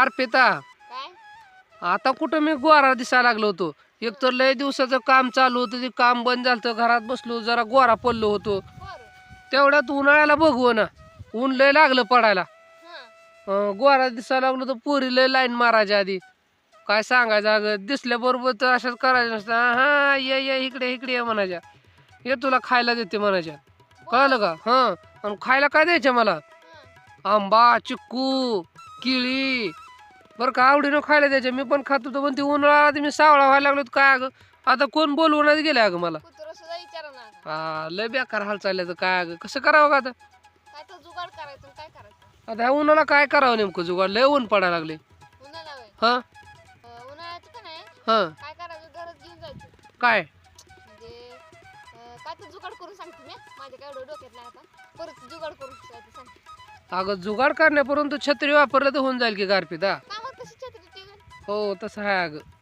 अर्पिता आता कुठं मी गोरा दिसायला लागलो होतो. एक तर लय दिवसाचं काम चालू होतं ते काम बंद झालं घरात बसलो जरा गोरा पडलो होतो. तेवढ्यात उन्हाळ्याला बघू ना. ऊन लय लागलं पडायला. हां. गोरा दिसायला लागलो तर पोरी लय लाईन मारायच्या आधी. काय सांगायचं अगं? दिसल्याबरोबर तर अशाच करायचं नसतं हा ये ये इकडे इकडे ये म्हणायच्या. ये तुला खायला देते म्हणायच्या. कळलं का? हां. आणि खायला काय द्यायच्या मला? हां. आंबा चिक्कू केळी बरं का आवडीनं खायला द्यायच्या. मी पण खात होतो पण ती उन्हाळा आधी मी सावळा व्हायला लागलो काय अगं? आता कोण बोलवूनच गेले अगं मला. हा लय बेकार हाल तर काय अगं? कसं करावं का आता? तर आता ह्या उन्हाला काय करावं नेमकं जुगाड? लय ऊन पडायला लागले. हा? नाही? हा. काय म्हणजे तर नाही अगं जुगाड करण्यापर्यंत छत्री वापरलं तर होऊन जाईल की गारपीत हा? हो तसं आहे अगं